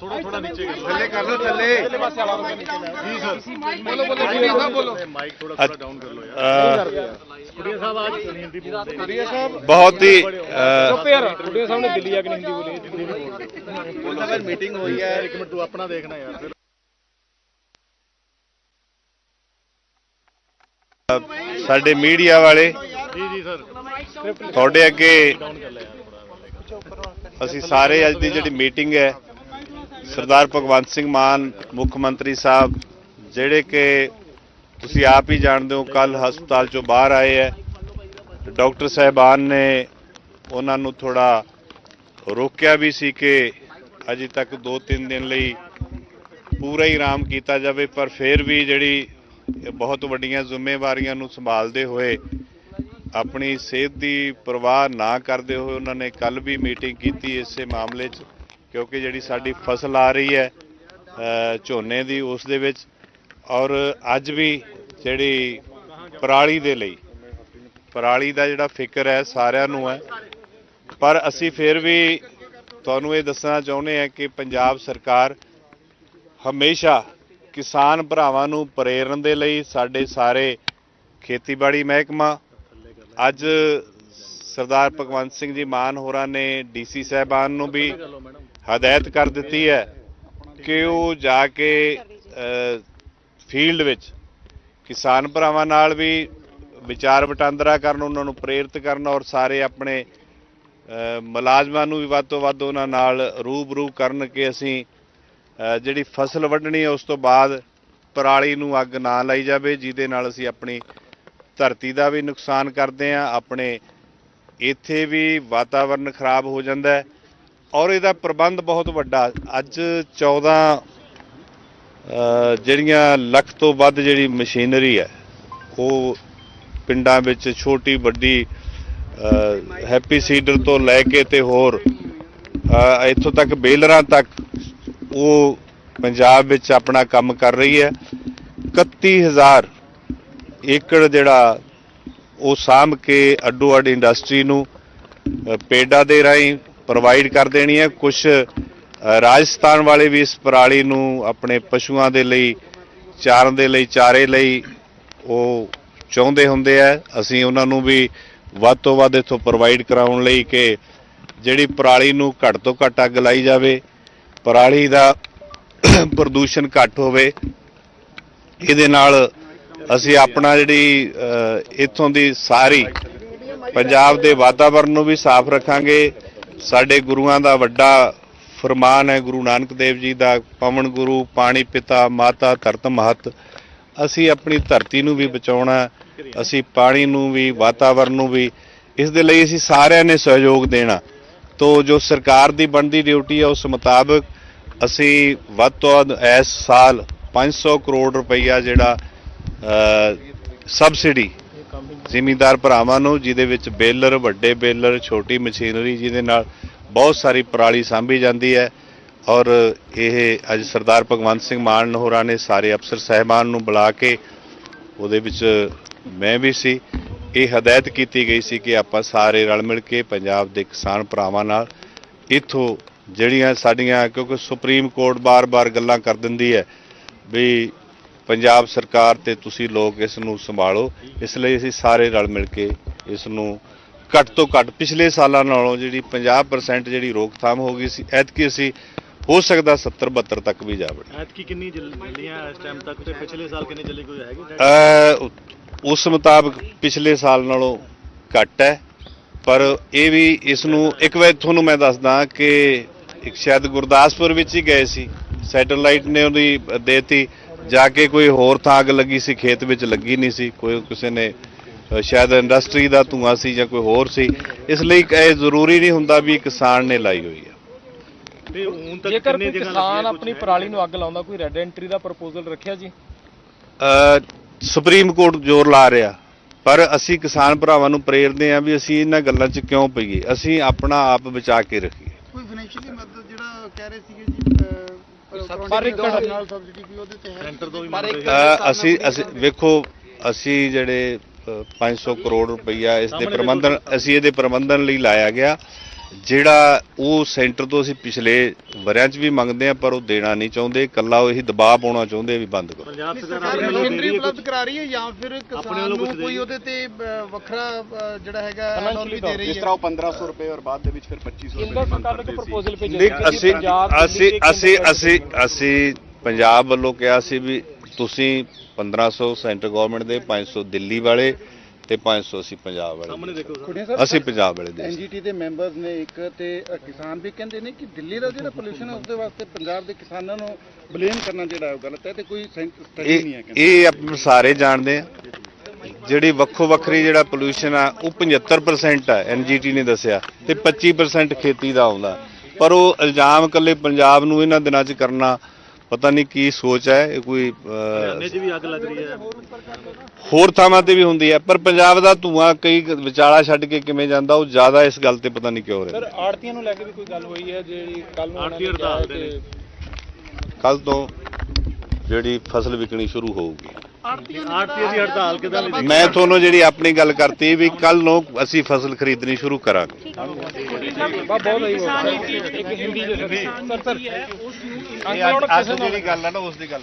ਥੋੜਾ ਥੋੜਾ ਨੀਚੇ ਕਰ ਥੱਲੇ ਕਰ ਲਓ ਥੱਲੇ। ਜੀ ਸਰ ਬੋਲੋ ਬੋਲੋ ਕੁੜੀਆ ਸਾਹਿਬ ਬੋਲੋ। ਮਾਈਕ ਥੋੜਾ ਥੋੜਾ ਡਾਊਨ ਕਰ ਲਓ ਯਾਰ। ਕੁੜੀਆ ਸਾਹਿਬ ਆਜ ਹਿੰਦੀ ਬੋਲਦੇ। ਕੁੜੀਆ ਸਾਹਿਬ ਬਹੁਤ ਹੀ ਚੁੱਪ ਯਾਰ ਕੁੜੀਆ ਸਾਹਿਬ ਨੇ ਦਿੱਲੀ ਆ ਕੇ ਨਹੀਂ ਹਿੰਦੀ ਬੋਲੀ ਉਹਨਾਂ ਨਾਲ ਮੀਟਿੰਗ ਹੋਈ ਹੈ। ਇੱਕ ਮਿੰਟ ਤੂੰ ਆਪਣਾ ਦੇਖਣਾ ਯਾਰ। ਫਿਰ ਸਾਡੇ ਮੀਡੀਆ ਵਾਲੇ ਜੀ ਜੀ ਸਰ। ਤੁਹਾਡੇ ਅੱਗੇ ਲੈ ਅਸੀਂ ਸਾਰੇ ਅੱਜ ਦੀ ਜਿਹੜੀ ਮੀਟਿੰਗ ਹੈ ਸਰਦਾਰ ਭਗਵੰਤ ਸਿੰਘ ਮਾਨ, ਮੁੱਖ ਮੰਤਰੀ ਸਾਹਿਬ, ਜਿਹੜੇ ਕਿ ਤੁਸੀਂ ਆਪ ਹੀ ਜਾਣਦੇ ਹੋ ਕੱਲ ਹਸਪਤਾਲ ਚੋਂ ਬਾਹਰ ਆਏ ਹੈ। ਡਾਕਟਰ ਸਾਹਿਬਾਨ ਨੇ ਉਹਨਾਂ ਨੂੰ ਥੋੜਾ ਰੋਕਿਆ ਵੀ ਸੀ ਕਿ ਅਜੇ ਤੱਕ 2-3 ਦਿਨ ਲਈ ਪੂਰਾ ਹੀ ਆਰਾਮ ਕੀਤਾ ਜਾਵੇ, ਪਰ ਫਿਰ ਵੀ ਜਿਹੜੀ ਇਹ ਬਹੁਤ ਵੱਡੀਆਂ ਜ਼ਿੰਮੇਵਾਰੀਆਂ ਨੂੰ ਸੰਭਾਲਦੇ ਹੋਏ, ਆਪਣੀ ਸਿਹਤ ਦੀ ਪਰਵਾਹ ਨਾ ਕਰਦੇ ਹੋਏ ਉਹਨਾਂ ਨੇ ਕੱਲ ਵੀ ਮੀਟਿੰਗ ਕੀਤੀ, ਇਸੇ ਮਾਮਲੇ 'ਚ। ਕਿਉਂਕਿ ਜਿਹੜੀ ਸਾਡੀ ਫਸਲ ਆ ਰਹੀ ਹੈ ਝੋਨੇ ਦੀ, ਉਸ ਦੇ ਵਿੱਚ। ਔਰ ਅੱਜ ਵੀ ਜਿਹੜੀ ਪਰਾਲੀ ਦੇ ਲਈ, ਪਰਾਲੀ ਦਾ ਜਿਹੜਾ ਫਿਕਰ ਹੈ ਸਾਰਿਆਂ ਨੂੰ ਹੈ। ਪਰ ਅਸੀਂ ਫਿਰ ਵੀ ਤੁਹਾਨੂੰ ਇਹ ਦੱਸਣਾ ਚਾਹੁੰਦੇ ਹਾਂ ਕਿ ਪੰਜਾਬ ਸਰਕਾਰ ਹਮੇਸ਼ਾ ਕਿਸਾਨ ਭਰਾਵਾਂ ਨੂੰ ਪ੍ਰੇਰਨ ਦੇ ਲਈ ਸਾਡੇ ਸਾਰੇ ਖੇਤੀਬਾੜੀ ਮਹਿਕਮਾ, ਅੱਜ ਸਰਦਾਰ ਭਗਵੰਤ ਸਿੰਘ ਜੀ ਮਾਨ ਹੋਰਾਂ ਨੇ ਡੀਸੀ ਸਾਹਿਬਾਨ ਨੂੰ ਵੀ ਹਦਾਇਤ ਕਰ ਦਿੱਤੀ ਹੈ ਕਿ ਉਹ ਜਾ ਕੇ ਫੀਲਡ ਵਿੱਚ ਕਿਸਾਨ ਭਰਾਵਾਂ ਨਾਲ ਵੀ ਵਿਚਾਰ ਵਟਾਂਦਰਾ ਕਰਨ, ਉਹਨਾਂ ਨੂੰ ਪ੍ਰੇਰਿਤ ਕਰਨ ਔਰ ਸਾਰੇ ਆਪਣੇ ਮੁਲਾਜ਼ਮਾਂ ਨੂੰ ਵੀ ਵੱਧ ਤੋਂ ਵੱਧ ਉਹਨਾਂ ਨਾਲ ਰੂਬਰੂ ਕਰਨ ਕਿ ਅਸੀਂ ਜਿਹੜੀ ਫਸਲ ਵੱਢਣੀ ਹੈ ਉਸ ਤੋਂ ਬਾਅਦ ਪਰਾਲੀ ਨੂੰ ਅੱਗ ਨਾ ਲਾਈ ਜਾਵੇ, ਜਿਹਦੇ ਨਾਲ ਅਸੀਂ ਆਪਣੀ ਧਰਤੀ ਦਾ ਵੀ ਨੁਕਸਾਨ ਕਰਦੇ ਹਾਂ, ਆਪਣੇ ਇੱਥੇ ਵੀ ਵਾਤਾਵਰਨ ਖਰਾਬ ਹੋ ਜਾਂਦਾ ਹੈ ਔਰ ਇਹਦਾ ਪ੍ਰਬੰਧ ਬਹੁਤ ਵੱਡਾ। ਅੱਜ 14 ਜਿਹੜੀਆਂ ਲੱਖ ਤੋਂ ਵੱਧ ਜਿਹੜੀ ਮਸ਼ੀਨਰੀ ਹੈ ਉਹ ਪਿੰਡਾਂ ਵਿੱਚ ਛੋਟੀ ਵੱਡੀ ਅ, ਹੈਪੀ ਸੀਡਰ ਤੋਂ ਲੈ ਕੇ ਤੇ ਹੋਰ ਇੱਥੋਂ ਤੱਕ ਬੇਲਰਾਂ ਤੱਕ ਉਹ ਪੰਜਾਬ ਵਿੱਚ ਆਪਣਾ ਕੰਮ ਕਰ ਰਹੀ ਹੈ। 31000 ਏਕੜ ਜਿਹੜਾ ਉਹ ਸਾਂਭ ਕੇ ਅੱਡੋ ਅੱਡ ਇੰਡਸਟਰੀ ਨੂੰ ਅ, ਪੇਡਾ ਦੇ ਰਾਹੀਂ ਪ੍ਰੋਵਾਈਡ ਕਰ ਦੇਣੀ ਹੈ। ਕੁਝ ਰਾਜਸਥਾਨ ਵਾਲੇ ਵੀ ਇਸ ਪਰਾਲੀ ਨੂੰ ਆਪਣੇ ਪਸ਼ੂਆਂ ਦੇ ਲਈ ਚਾਰਨ ਦੇ ਲਈ ਚਾਰੇ ਲਈ ਉਹ ਚਾਹੁੰਦੇ ਹੁੰਦੇ ਆ। ਅਸੀਂ ਉਹਨਾਂ ਨੂੰ ਵੀ ਵੱਧ ਤੋਂ ਵੱਧ ਇੱਥੋਂ ਪ੍ਰੋਵਾਈਡ ਕਰਾਉਣ ਲਈ ਕਿ ਜਿਹੜੀ ਪਰਾਲੀ ਨੂੰ ਘੱਟ ਤੋਂ ਘੱਟ ਅੱਗ ਲਾਈ ਜਾਵੇ ਪਰਾਲੀ ਦਾ ਪ੍ਰਦੂਸ਼ਣ ਘੱਟ ਹੋਵੇ। ਇਹਦੇ ਨਾਲ ਅਸੀਂ ਆਪਣਾ ਜਿਹੜੀ ਇੱਥੋਂ ਦੀ ਸਾਰੀ ਪੰਜਾਬ ਦੇ ਵਾਤਾਵਰਣ ਨੂੰ ਵੀ ਸਾਫ਼ ਰੱਖਾਂਗੇ। ਸਾਡੇ ਗੁਰੂਆਂ ਦਾ ਵੱਡਾ ਫਰਮਾਨ ਹੈ, ਗੁਰੂ ਨਾਨਕ ਦੇਵ ਜੀ ਦਾ, ਪਵਨ ਗੁਰੂ, ਪਾਣੀ ਪਿਤਾ, ਮਾਤਾ, ਧਰਤ ਮਹਤ। ਅਸੀਂ ਆਪਣੀ ਧਰਤੀ ਨੂੰ ਵੀ ਬਚਾਉਣਾ ਅਸੀਂ ਪਾਣੀ ਨੂੰ ਵੀ ਵਾਤਾਵਰਣ ਨੂੰ ਵੀ, ਇਸ ਦੇ ਲਈ ਅਸੀਂ ਸਾਰਿਆਂ ਨੇ ਸਹਿਯੋਗ ਦੇਣਾ। ਤੋ ਜੋ ਸਰਕਾਰ ਦੀ ਬਣਦੀ ਡਿਊਟੀ ਹੈ, ਉਸ ਮੁਤਾਬਕ ਅਸੀਂ ਵੱਧ ਤੋਂ ਵੱਧ ਇਸ ਸਾਲ 500 ਕਰੋੜ ਰੁਪਈਆ ਜਿਹੜਾ ਸਬਸਿਡੀ ਜ਼ਿਮੀਂਦਾਰ ਭਰਾਵਾਂ ਨੂੰ, ਜਿਹਦੇ ਵਿੱਚ ਬੇਲਰ, ਵੱਡੇ ਬੇਲਰ, ਛੋਟੀ ਮਸ਼ੀਨਰੀ, ਜਿਹਦੇ ਨਾਲ ਬਹੁਤ ਸਾਰੀ ਪਰਾਲੀ ਸਾਂਭੀ ਜਾਂਦੀ ਹੈ। ਔਰ ਇਹ ਅੱਜ ਸਰਦਾਰ ਭਗਵੰਤ ਸਿੰਘ ਮਾਨ ਹੋਰਾਂ ਨੇ ਸਾਰੇ ਅਫਸਰ ਸਹਿਬਾਨ ਨੂੰ ਬੁਲਾ ਕੇ ਉਹਦੇ ਵਿੱਚ ਮੈਂ ਵੀ ਸੀ। ਇਹ ਹਦਾਇਤ ਕੀਤੀ ਗਈ ਸੀ ਕਿ ਆਪਾਂ ਸਾਰੇ ਰਲ ਮਿਲ ਕੇ ਪੰਜਾਬ ਦੇ ਕਿਸਾਨ ਭਰਾਵਾਂ ਨਾਲ ਇੱਥੋਂ ਜਿਹੜੀਆਂ ਸਾਡੀਆਂ, ਕਿਉਂਕਿ ਸੁਪਰੀਮ ਕੋਰਟ ਬਾਰ-ਬਾਰ ਗੱਲਾਂ ਕਰ ਦਿੰਦੀ ਹੈ ਵੀ ਪੰਜਾਬ ਸਰਕਾਰ ਤੇ ਤੁਸੀਂ ਲੋਕ ਇਸ ਨੂੰ ਸੰਭਾਲੋ। ਇਸ ਲਈ ਅਸੀਂ ਸਾਰੇ ਰਲ ਮਿਲ ਕੇ ਇਸ ਨੂੰ ਘੱਟ ਤੋਂ ਘੱਟ ਪਿਛਲੇ ਸਾਲਾਂ ਨਾਲੋਂ ਜਿਹੜੀ 50% ਜਿਹੜੀ ਰੋਕਥਾਮ ਹੋ ਗਈ ਸੀ ਐਤਕੀ ਅਸੀਂ ਹੋ ਸਕਦਾ 70 72 ਤੱਕ ਵੀ ਜਾ ਵੜੇ ਐਤਕੀ ਕਿੰਨੀ ਜਲ- ਜਲੀਆਂ ਇਸ ਟਾਈਮ ਤੱਕ ਤੇ ਪਿਛਲੇ ਸਾਲ ਕਿੰਨੀ ਜਲੀ ਕੋਈ ਹੈਗੀ? ਅ, ਉਸ ਮੁਤਾਬਕ ਪਿਛਲੇ ਸਾਲ ਨਾਲੋਂ ਘੱਟ ਹੈ ਪਰ ਇਹ ਵੀ ਇਸ ਨੂੰ ਇੱਕ ਵਾਰ ਤੁਹਾਨੂੰ ਮੈਂ ਦੱਸਦਾ ਕਿ ਇੱਕ ਸ਼ਾਇਦ ਗੁਰਦਾਸਪੁਰ ਵਿੱਚ ਹੀ ਗਏ ਸੀ ਸੈਟੇਲਾਈਟ ਨੇ ਉਹਦੀ ਦੇਤੀ। ਜਾ ਕੇ ਕੋਈ ਹੋਰ ਥਾਂ ਅੱਗ ਲੱਗੀ ਸੀ ਖੇਤ ਵਿੱਚ ਲੱਗੀ ਨਹੀਂ ਸੀ ਕੋਈ ਕਿਸੇ ਨੇ ਸ਼ਾਇਦ ਇੰਡਸਟਰੀ ਦਾ ਧੂੰਆਂ ਸੀ ਜਾਂ ਕੋਈ ਹੋਰ ਸੀ ਇਸ ਲਈ ਇਹ ਜ਼ਰੂਰੀ ਨਹੀਂ ਹੁੰਦਾ ਵੀ ਕਿਸਾਨ ਨੇ ਲਾਈ ਹੋਈ ਹੈ ਤੇ ਹੁਣ ਤੱਕ ਜੇਕਰ ਕਿੰਨੇ ਕੋਈ ਜਗ੍ਹਾ ਕਿਸਾਨ ਆਪਣੀ ਪਰਾਲੀ ਨੂੰ ਅੱਗ ਲਾਉਂਦਾ ਕੋਈ ਰੈੱਡ ਐਂਟਰੀ ਦਾ ਪ੍ਰਪੋਜ਼ਲ ਰੱਖਿਆ ਜੀ? ਅ, ਸੁਪਰੀਮ ਕੋਰਟ ਜ਼ੋਰ ਲਾ ਰਿਹਾ ਪਰ ਅਸੀਂ ਕਿਸਾਨ ਭਰਾਵਾਂ ਨੂੰ ਪ੍ਰੇਰਦੇ ਹਾਂ ਵੀ ਅਸੀਂ ਇਹਨਾਂ ਗੱਲਾਂ 'ਚ ਕਿਉਂ ਪਈਏ? ਅਸੀਂ ਆਪਣਾ ਆਪ ਬਚਾ ਕੇ ਰੱਖੀਏ। ਫਾਈਨੈਂਸ਼ੀਅਲੀ ਮਦਦ ਜਿਹੜਾ ਕਹਿ ਰਹੇ ਸੀਗੇ ਜੀ ਪਰ ਇੱਕ ਨਾਲ ਸਬਸਿਡੀ ਕੋਈ ਉਹਦੇ ਤੇ ਹੈ। ਸੈਂਟਰ ਤੋਂ ਵੀ ਅਸੀਂ ਅਸੀਂ ਵੇਖੋ ਅਸੀਂ ਜਿਹੜੇ ਅ, 500 ਕਰੋੜ ਰੁਪਈਆ ਇਸ ਦੇ ਪ੍ਰਬੰਧਨ ਅਸੀਂ ਇਹਦੇ ਪ੍ਰਬੰਧਨ ਲਈ ਲਾਇਆ ਗਿਆ। ਜਿਹੜਾ ਉਹ ਸੈਂਟਰ ਤੋਂ ਅਸੀਂ ਪਿਛਲੇ ਵਰਿਆਂ 'ਚ ਵੀ ਮੰਗਦੇ ਆ ਪਰ ਉਹ ਦੇਣਾ ਨਹੀਂ ਚਾਹੁੰਦੇ। ਕੱਲਾ ਉਹ ਇਹੀ ਦਬਾਅ ਪਾਉਣਾ ਚਾਹੁੰਦੇ ਵੀ ਬੰਦ ਕਰੋ। ਪੰਜਾਬ ਸਰਕਾਰ ਮਸ਼ੀਨਰੀ ਉਪਲਬਧ ਕਰਾ ਰਹੀ ਹੈ ਜਾਂ ਫਿਰ ਆਪਣੇ ਕਿਸਾਨ ਨੂੰ ਕੋਈ। ਉਹਦੇ ਤੇ ਵੱਖਰਾ ਜਿਹੜਾ ਹੈਗਾ ਵੀ ਦੇ ਰਹੀ ਜਿਸ ਹੈ? ਤਰ੍ਹਾਂ ਉਹ 1500 ਰੁਪਏ ਔਰ ਬਾਅਦ ਦੇ ਵਿੱਚ ਫਿਰ 2500 ਕੇਂਦਰ ਸਰਕਾਰ ਨੇ ਇੱਕ ਪ੍ਰਪੋਜ਼ਲ ਭੇਜਿਆ ਦੇਖ ਸੀ ਕਿ ਅਸੀਂ ਅਸੀਂ ਅਸੀਂ ਅਸੀਂ ਅਸੀਂ ਪੰਜਾਬ ਵੱਲੋਂ ਕਿਹਾ ਸੀ ਵੀ ਤੁਸੀਂ 1500 ਸੈਂਟਰ ਗਵਰਨਮੈਂਟ ਦੇ 500 ਦਿੱਲੀ ਵਾਲੇ ਤੇ 500 ਅਸੀਂ ਪੰਜਾਬ ਵਾਲੇ ਸਾਹਮਣੇ ਦੇਖੋ ਸਰ। ਕੁੜੀਆਂ ਸਾਹਿਬ, ਅਸੀਂ ਪੰਜਾਬ ਵਾਲੇ ਦੇ ਐਨਜੀਟੀ ਦੇ ਮੈਂਬਰਸ ਨੇ ਇੱਕ ਤੇ ਅ, ਕਿਸਾਨ ਵੀ ਕਹਿੰਦੇ ਨੇ ਕਿ ਦਿੱਲੀ ਦਾ ਜਿਹੜਾ ਪੋਲੂਸ਼ਨ ਹੈ ਉਸਦੇ ਵਾਸਤੇ ਪੰਜਾਬ ਦੇ ਕਿਸਾਨਾਂ ਨੂੰ ਬਲੇਮ ਕਰਨਾ ਜਿਹੜਾ ਉਹ ਗਲਤ ਹੈ ਤੇ ਕੋਈ ਸਟੱਡੀ ਨਹੀਂ ਹੈ ਇਹ ਕਹਿੰਦੇ। ਇਹ ਆਪਾਂ ਸਾਰੇ ਜਾਣਦੇ ਆ। ਜਿਹੜੀ ਵੱਖੋ ਵੱਖਰੀ ਜਿਹੜਾ ਪੋਲੂਸ਼ਨ ਆ ਉਹ 75% ਆ ਐਨਜੀਟੀ ਨੇ ਦੱਸਿਆ ਤੇ 25% ਖੇਤੀ ਦਾ ਆਉਂਦਾ। ਪਰ ਉਹ ਇਲਜ਼ਾਮ ਇਕੱਲੇ ਪੰਜਾਬ ਨੂੰ ਇਹਨਾਂ ਦਿਨਾਂ 'ਚ ਕਰਨਾ ਪਤਾ ਨਹੀਂ ਕੀ ਸੋਚ ਹੈ ਇਹ ਕੋਈ ਹਰਿਆਣੇ 'ਚ ਵੀ ਅੱਗ ਲੱਗ ਰਹੀ ਹੈ। ਹੋਰ ਥਾਵਾਂ ਤੇ ਵੀ ਹੁੰਦੀ ਹੈ ਪਰ ਪੰਜਾਬ ਦਾ ਧੂਆਂ ਕਈ ਵਿਚਾਲਾ ਛੱਡ ਕੇ ਕਿਵੇਂ ਜਾਂਦਾ ਉਹ ਜ਼ਿਆਦਾ ਇਸ ਗੱਲ ਤੇ ਪਤਾ ਨਹੀਂ ਕਿਉਂ ਸਰ ਰਹਿੰਦਾ ਆੜਤੀਆਂ ਨੂੰ ਲੈ ਕੇ ਵੀ ਕੋਈ ਗੱਲ ਹੋਈ ਹੈ ਜਿਹੜੀ ਕੱਲ ਨੂੰ ਆੜ੍ਹਤੀ ਹੜਤਾਲ ਤੇ ਨੇ। ਕੱਲ ਤੋਂ ਜਿਹੜੀ ਫਸਲ ਵਿਕਣੀ ਸ਼ੁਰੂ ਹੋਊਗੀ। ਆਰਤੀ ਦੀ ਹੜਤਾਲ ਕਿਦਾਂ ਦੀ ਮੈਂ ਤੁਹਾਨੂੰ ਜਿਹੜੀ ਆਪਣੀ ਗੱਲ ਕਰਤੀ ਵੀ ਕੱਲ ਨੂੰ ਅਸੀਂ ਫਸਲ ਖਰੀਦਣੀ ਸ਼ੁਰੂ ਕਰਾਂਗੇ। ਬਹੁਤ ਹੀ ਇੱਕ ਹਿੰਦੀ ਦੇ ਸਰ ਸਰ। ਅੱਜ ਜਿਹੜੀ ਗੱਲ ਹੈ ਨਾ ਉਸ ਦੀ ਗੱਲ।